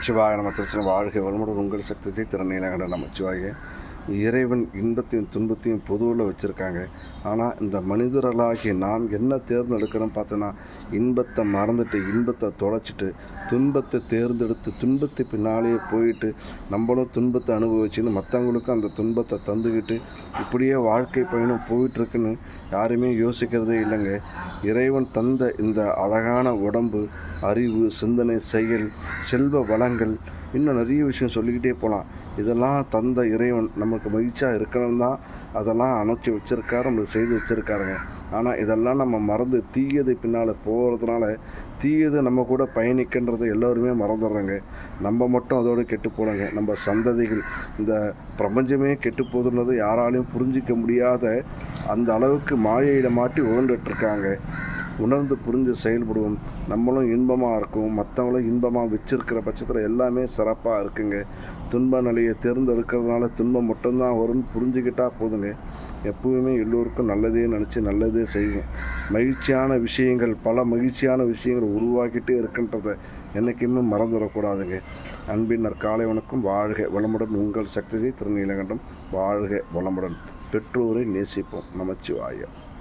சிவாய நம்ம திருச்சின வாழ்க்கை வளமுடன். உங்கள் சக்தி திறநீலகண்ட நமச்சிவாய. இறைவன் இன்பத்தையும் துன்பத்தையும் பொதுவில் வச்சுருக்காங்க. ஆனால் இந்த மனிதர்களாகிய நாம் என்ன தேர்ந்தெடுக்கிறோம் பார்த்தோன்னா இன்பத்தை மறந்துட்டு இன்பத்தை தொலைச்சிட்டு துன்பத்தை தேர்ந்தெடுத்து துன்பத்தை பின்னாலேயே போயிட்டு நம்மளும் துன்பத்தை அனுபவிச்சுன்னு மற்றவங்களுக்கும் அந்த துன்பத்தை தந்துக்கிட்டு இப்படியே வாழ்க்கை பயணம் போயிட்டுருக்குன்னு யாருமே யோசிக்கிறதே இல்லைங்க. இறைவன் தந்த இந்த அழகான உடம்பு அறிவு சிந்தனை செயல் செல்வ வளங்கள் இன்னும் நிறைய விஷயம் சொல்லிக்கிட்டே போகலாம். இதெல்லாம் தந்த இறைவன் நமக்கு மகிழ்ச்சியாக இருக்கணும் தான். அதெல்லாம் அணைச்சி வச்சுருக்காரு நம்மளுக்கு செய்து வச்சுருக்காருங்க. ஆனால் இதெல்லாம் நம்ம மறந்து தீயது பின்னால் போகிறதுனால தீயது நம்ம கூட பயணிக்கின்றதை எல்லோருமே மறந்துடுறோங்க. நம்ம மட்டும் அதோடு கெட்டு போகலங்க. நம்ம சந்ததிகள் இந்த பிரபஞ்சமே கெட்டு போகுதுன்றது யாராலையும் புரிஞ்சிக்க முடியாத அந்த அளவுக்கு மாயையில் மாட்டி உழண்டுட்டுருக்காங்க உணர்ந்து புரிஞ்சு செயல்படுவோம். நம்மளும் இன்பமாக இருக்கும். மற்றவங்களும் இன்பமாக வச்சிருக்கிற பட்சத்தில் எல்லாமே சிறப்பாக இருக்குங்க. துன்ப நிலையை தேர்ந்தெடுக்கிறதுனால துன்பம் மட்டும்தான் வரும்னு புரிஞ்சுக்கிட்டா போதுங்க. எப்பவுமே எல்லோருக்கும் நல்லதே நினச்சி நல்லதே செய்வோம். மகிழ்ச்சியான விஷயங்கள் பல மகிழ்ச்சியான விஷயங்கள் உருவாக்கிட்டே இருக்கின்றத என்றைக்குமே மறந்துடக்கூடாதுங்க. அன்பின் நற்காலை வணக்கம். வாழ்க வளமுடன். உங்கள் சக்தியை திருநீலகண்டம். வாழ்க வளமுடன். பெற்றோரை நேசிப்போம். நமச்சிவாயம்.